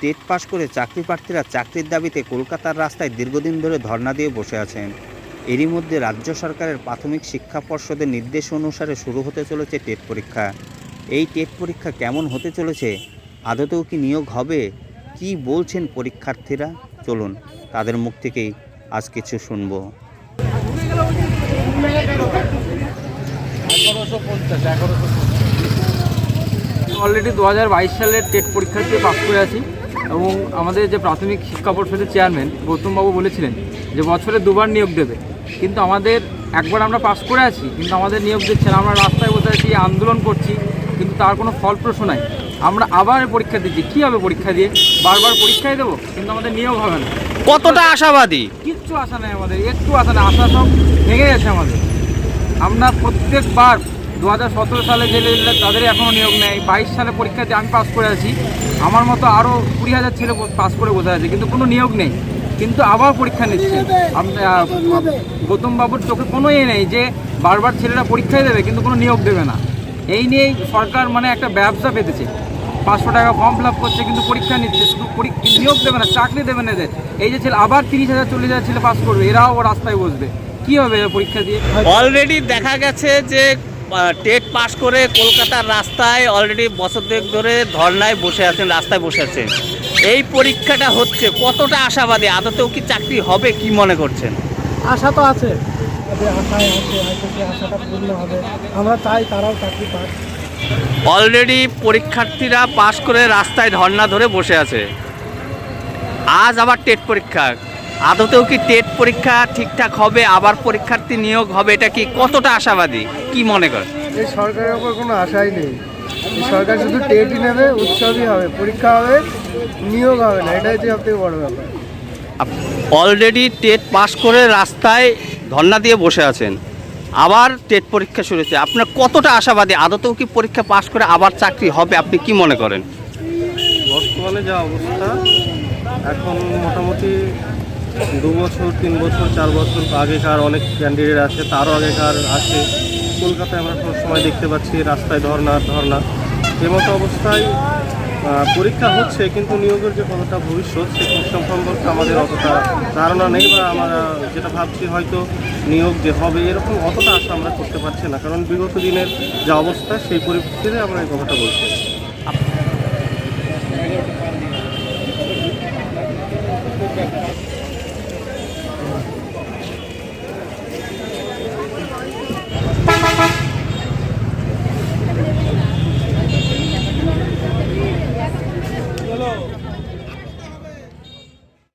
TET পাশ করে চাকরি প্রার্থীরা চাকরির দাবিতে কলকাতার রাস্তায় দীর্ঘদিন ধরে ধর্ণা দিয়ে বসে আছেন। এরই মধ্যে রাজ্য সরকারের প্রাথমিক শিক্ষা পর্ষদের নির্দেশ অনুসারে শুরু হতে চলেছে টেট পরীক্ষা। এই টেট পরীক্ষা কেমন হতে চলেছে? আদতেও কি নিয়োগ হবে? কি বলছেন পরীক্ষার্থীরা? চলুন, তাদের মুখ থেকেই আজ কিছু শুনব। অলরেডি দু হাজার বাইশ সালের টেট পরীক্ষা দিয়ে পাস করে আছি। এবং আমাদের যে প্রাথমিক শিক্ষা পর্ষদের চেয়ারম্যান গৌতমবাবু বলেছিলেন যে বছরে দুবার নিয়োগ দেবে। কিন্তু আমাদের একবার আমরা পাশ করে আছি কিন্তু আমাদের নিয়োগ দিচ্ছে না আমরা রাস্তায় বসে আছি আন্দোলন করছি কিন্তু তার কোনো ফলপ্রসূ নাই। আমরা আবার পরীক্ষা দিচ্ছি। কী হবে পরীক্ষা দিয়ে? বারবার পরীক্ষাই দেবো কিন্তু আমাদের নিয়োগ হবে না। কতটা আশাবাদী? কিচ্ছু আশা নেই আমাদের একটু আশা নেই আশা সব ভেঙে গেছে আমাদের। আমরা প্রত্যেকবার দু হাজার সতেরো সালে লেভেলে তাদের এখনও নিয়োগ নেই। বাইশ সালে পরীক্ষা দিয়ে আমি পাস করে আছি। আমার মতো আরও কুড়ি হাজার ছেলে পাস করে বসে আছে কিন্তু কোনো নিয়োগ নেই। কিন্তু আবার পরীক্ষা নিচ্ছে। আম- আহ, গৌতম বাবুর চোখে কোনো ইয়ে নেই যে বারবার ছেলেরা পরীক্ষাই দেবে কিন্তু কোনো নিয়োগ দেবে না। এই নিয়েই সরকার মানে একটা ব্যবসা পেতেছে। পাঁচশো টাকা ফর্ম ফিল করছে কিন্তু পরীক্ষা নিচ্ছে। শুধু পরী- নিয়োগ দেবে না চাকরি দেবে না এদের। এই যে ছেলে আবার তিরিশ হাজার চল্লিশ হাজার ছেলে পাস করবে এরাও রাস্তায় বসবে। কী হবে পরীক্ষা দিয়ে? অলরেডি দেখা গেছে যে টেট পাস করে কলকাতার রাস্তায় অলরেডি বছর দুয়েক ধরে ধর্নায় বসে আছেন রাস্তায় বসে আছেন। এই পরীক্ষাটা হচ্ছে কতটা আশাবাদী? আদতেও কি চাকরি হবে কি মনে করছেন? আশা তো আছে। আশায় আছে হয়তো আশাটা পূর্ণ হবে। আমরা চাই তারাও চাকরি পাক। অলরেডি পরীক্ষার্থীরা পাশ করে রাস্তায় ধর্না ধরে বসে আছে। আজ আবার টেট পরীক্ষা। আদতেও কি টেট পরীক্ষা ঠিকঠাক হবে? আবার পরীক্ষার্থী নিয়োগ হবে এটা কি কতটা আশাবাদী? কি মনে করেন? এই সরকারের ওপর কোনো আশাই নেই। সরকার শুধু টেটই নেবে উৎসবই হবে পরীক্ষা হবে নিয়োগ হবে না এটাই হচ্ছে সবথেকে বড় ব্যাপার। অলরেডি টেট পাস করে রাস্তায় ধর্না দিয়ে বসে আছেন আবার টেট পরীক্ষা শুরু হয়েছে। আপনার কতটা আশাবাদী? আদতেও কি পরীক্ষা পাস করে আবার চাকরি হবে? আপনি কি মনে করেন? বর্তমানে যা অবস্থা এখন মোটামুটি দু বছর, তিন বছর, চার বছর আগেকার অনেক ক্যান্ডিডেট আছে, তারও আগেকার আছে। কলকাতায় আমরা সব সময় দেখতে পাচ্ছি রাস্তায় ধর্না ধর্না। এমতো অবস্থায় পরীক্ষা হচ্ছে, কিন্তু নিয়োগের যে কতটা ভবিষ্যৎ, সে সম্পর্কে আমাদের অতটা ধারণা নেই বা আমরা যেটা ভাবছি হয়তো নিয়োগ যে হবে, এরকম অতটা আশা আমরা করতে পারছি না। কারণ বিগত দিনের যা অবস্থা, সেই পরিপ্রেক্ষিতে আমরা এই কথাটা বলছি।